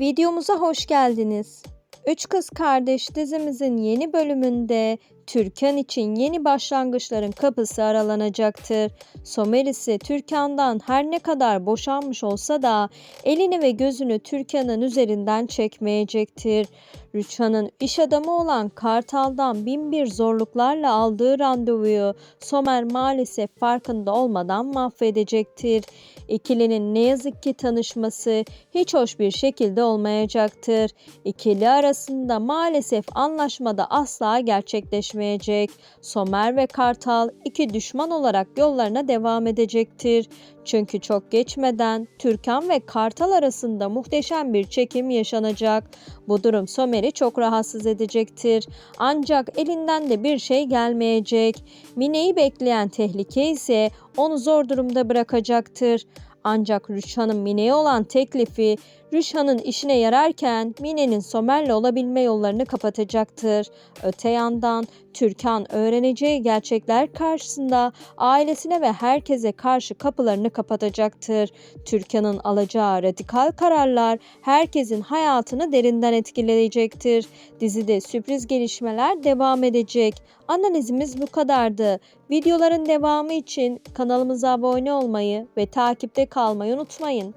Videomuza hoş geldiniz. Üç Kız Kardeş dizimizin yeni bölümünde Türkan için yeni başlangıçların kapısı aralanacaktır. Somer ise Türkan'dan her ne kadar boşanmış olsa da elini ve gözünü Türkan'ın üzerinden çekmeyecektir. Rüçhan'ın iş adamı olan Kartal'dan bin bir zorluklarla aldığı randevuyu Somer maalesef farkında olmadan mahvedecektir. İkilinin ne yazık ki tanışması hiç hoş bir şekilde olmayacaktır. İkili arasında maalesef anlaşmada asla gerçekleşmeyecek. Somer ve Kartal iki düşman olarak yollarına devam edecektir. Çünkü çok geçmeden Türkan ve Kartal arasında muhteşem bir çekim yaşanacak. Bu durum Somer'i çok rahatsız edecektir. Ancak elinden de bir şey gelmeyecek. Mine'yi bekleyen tehlike ise onu zor durumda bırakacaktır. Ancak Rüşhan'ın Mine'ye olan teklifi Rüşhan'ın işine yararken Mine'nin Somer'le olabilme yollarını kapatacaktır. Öte yandan Türkan öğreneceği gerçekler karşısında ailesine ve herkese karşı kapılarını kapatacaktır. Türkan'ın alacağı radikal kararlar herkesin hayatını derinden etkileyecektir. Dizide sürpriz gelişmeler devam edecek. Analizimiz bu kadardı. Videoların devamı için kanalımıza abone olmayı ve takipte kalmayı unutmayın.